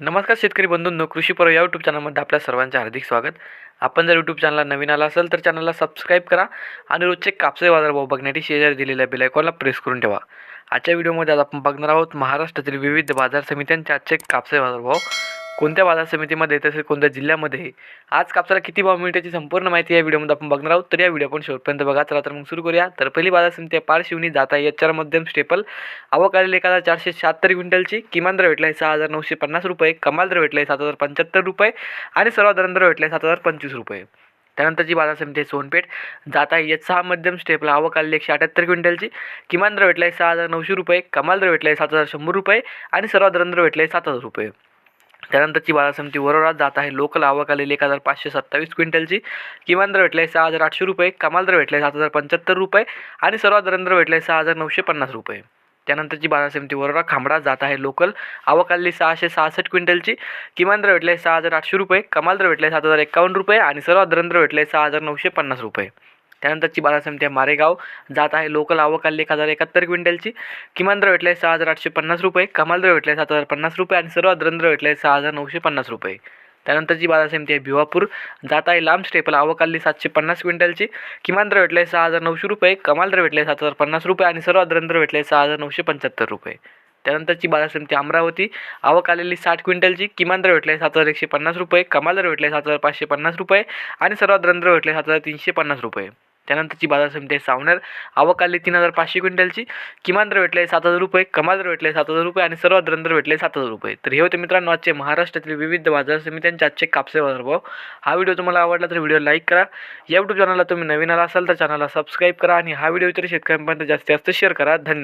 नमस्कार शेतकरी बंधूंनो कृषी पर्व या यूट्यूब चॅनलमध्ये आपल्या सर्वांचे हार्दिक स्वागत. आपण जर यूट्यूब चॅनलला नवीन आला असेल तर चॅनलला सबस्क्राईब करा आणि रोजचे कापसे बाजारभाव बघण्यासाठी शेजारी दिलेल्या बेलायकॉनला प्रेस करून ठेवा. आजच्या व्हिडिओमध्ये आज आपण बघणार आहोत महाराष्ट्रातील विविध बाजार समित्यांचे आजचे कापसे बाजारभाव. कोणत्या बाजार समितीमध्ये तसेच कोणत्या जिल्ह्यामध्ये आज कापसाला किती भाव मिळते याची संपूर्ण माहिती या व्हिडिओमध्ये आपण बघणार आहोत. तर या व्हिडिओ आपण शेवटपर्यंत बघा. चला तर मग सुरू करूया. तर पहिली बाजार समिती आहे पारशिवनी जाता एचआर मध्यम स्टेपल. आवक आलेली एक हजार चारशे शहात्तर क्विंटलची. किमान दर भेटला आहे सहा हजार नऊशे पन्नास रुपये. कमाल दर भेटला आहे सात हजार पंच्याहत्तर रुपये. आणि सर्वात दर भेटला आहे सात हजार पंचवीस रुपये. त्यानंतरची बाजार समिती आहे सोनपेठ. जात आहे एच सहा मध्यम स्टेपला. आवक आलेली एकशे अठ्याहत्तर क्विंटलची. किमान दर भेटला आहे सहा हजार नऊशे रुपये. कमाल दर भेटला आहे सात हजार शंभर रुपये. आणि सर्वात दर भेटला आहे सात हजार रुपये. त्यानंतरची बाजार समिती वरोरात जात आहे. लोकल आवक आलेली एक हजार पाचशे सत्तावीस क्विंटलची. किमान दर भेटला आहे सहा हजार आठशे रुपये. कमाल दर भेटला आहे सात हजार पंच्याहत्तर रुपये. आणि सर्वात दर भेटला आहे सहा हजार नऊशे पन्नास रुपये. त्यानंतरची बाजार समिती वरोरा खांबडा जात आहे. लोकल आवक आलेली सहाशे सहासष्ट क्विंटलची. किमान दर आहे सहा हजार आठशे रुपये. कमाल दर भेटले सात हजार एकावन्न रुपये. आणि सर्वात दर आहे सहा हजार नऊशे पन्नास रुपये. त्यानंतरची बाजार समिती आहे मारेगाव जात आहे. लोकल आवक एक हजार एकाहत्तर क्विंटलची. किमान दर आहे सहा हजार आठशे पन्नास रुपये. कमाल दर भेटले सात हजार पन्नास रुपये आणि सर्वात दर भेटले सहा हजार नऊशे पन्नास रुपये. त्यानंतरची बाजार समिती आहे भिवापूर जात आहे. लांब स्टेपल आवक सातशे पन्नास क्विंटलची. किमान दर भेटले सहा हजार नऊशे रुपये. कमाल दर भेटले सात हजार पन्नास रुपये आणि सर्वात दर भेटले सहा हजार नऊशे पंच्याहत्तर रुपये. त्यानंतरची बाजार समिती अमरावती आवक आलेली साठ क्विंटलची. किमान दर भेटले सात हजार एकशे पन्नास रुपये. कमाल दर भेटले सात हजार पाचशे पन्नास रुपये आणि सर्वात दर भेटले सात हजार तीनशे पन्नास रुपये. त्यानंतरची बाजार समिती आहे सावनेर. आवक आली तीन हजार पाचशे क्विंटलची. किमान दर भेटले सात हजार रुपये कमाल दर भेटले सात हजार रुपये आणि सर्वात दर भेटले सात हजार रुपये. तर हे होते मित्रांनो आजचे महाराष्ट्रातील विविध बाजार समित्यांचे आजचे कापसे बाजारभाव. हा व्हिडिओ तुम्हाला आवडला तर व्हिडिओ लाईक करा. या यूट्यूब चॅनलला तुम्ही नवीन आला असाल तर चॅनलला सबस्क्राईब करा आणि हा व्हिडिओ इतर शेतकऱ्यांपर्यंत जास्तीत जास्त शेअर करा. धन्यवाद.